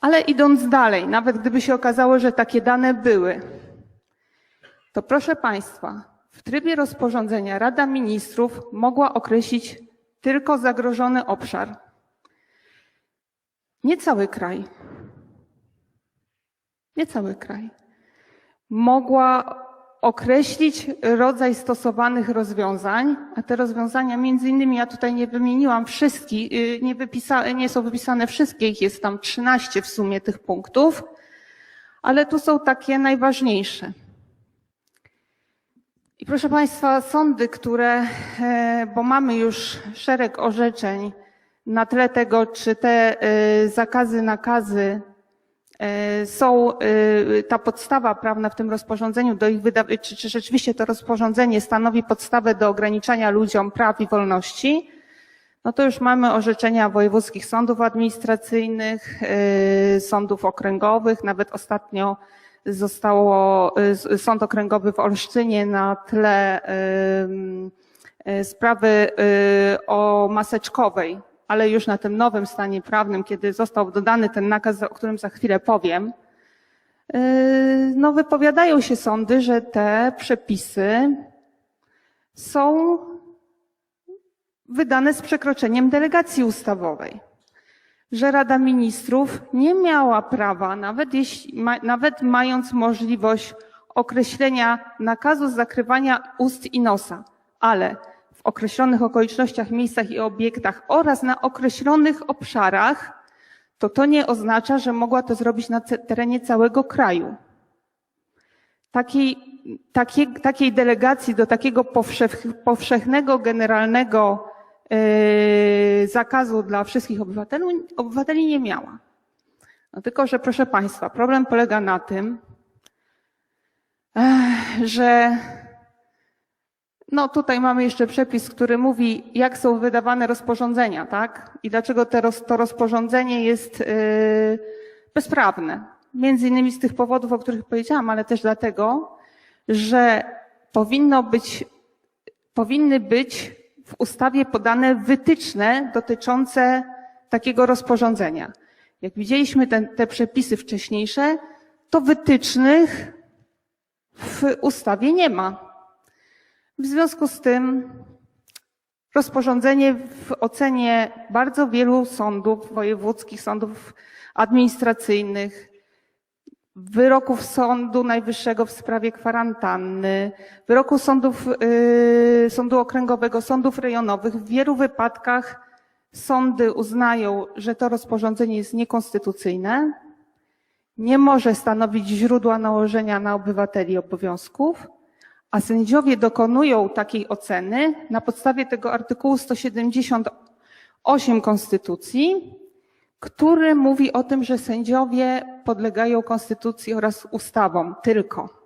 Ale idąc dalej, nawet gdyby się okazało, że takie dane były, to proszę Państwa, w trybie rozporządzenia Rada Ministrów mogła określić tylko zagrożony obszar. Nie cały kraj. Nie cały kraj. Mogła określić rodzaj stosowanych rozwiązań, a te rozwiązania między innymi, ja tutaj nie wymieniłam wszystkich, y, nie, wypisa, nie są wypisane wszystkie, ich jest tam 13 w sumie tych punktów, ale tu są takie najważniejsze. I proszę Państwa, sądy, które, e, bo mamy już szereg orzeczeń na tle tego, czy te e, zakazy, nakazy są, e, ta podstawa prawna w tym rozporządzeniu do ich wyda- czy, czy rzeczywiście to rozporządzenie stanowi podstawę do ograniczania ludziom praw i wolności, no to już mamy orzeczenia wojewódzkich sądów administracyjnych, e, sądów okręgowych, nawet ostatnio zostało Sąd Okręgowy w Olsztynie na tle sprawy o maseczkowej, ale już na tym nowym stanie prawnym, kiedy został dodany ten nakaz, o którym za chwilę powiem, y, no wypowiadają się sądy, że te przepisy są wydane z przekroczeniem delegacji ustawowej że Rada Ministrów nie miała prawa, nawet, jeśli, nawet mając możliwość określenia nakazu zakrywania ust i nosa, ale w określonych okolicznościach, miejscach i obiektach oraz na określonych obszarach, to to nie oznacza, że mogła to zrobić na terenie całego kraju. Takiej, takiej, takiej delegacji do takiego powszech, powszechnego, generalnego yy, zakazu dla wszystkich obywateli, obywateli nie miała. No tylko, że proszę Państwa, problem polega na tym, eh, że no tutaj mamy jeszcze przepis, który mówi, jak są wydawane rozporządzenia, tak? I dlaczego te, to rozporządzenie jest yy, bezprawne. Między innymi z tych powodów, o których powiedziałam, ale też dlatego, że powinno być, powinny być w ustawie podane wytyczne dotyczące takiego rozporządzenia. Jak widzieliśmy te przepisy wcześniejsze, to wytycznych w ustawie nie ma. W związku z tym rozporządzenie w ocenie bardzo wielu sądów, wojewódzkich sądów administracyjnych, wyroków Sądu Najwyższego w sprawie kwarantanny, wyroku sądów, yy, Sądu Okręgowego, sądów rejonowych. W wielu wypadkach sądy uznają, że to rozporządzenie jest niekonstytucyjne, nie może stanowić źródła nałożenia na obywateli obowiązków, a sędziowie dokonują takiej oceny na podstawie tego artykułu 178 Konstytucji, który mówi o tym, że sędziowie podlegają konstytucji oraz ustawom tylko.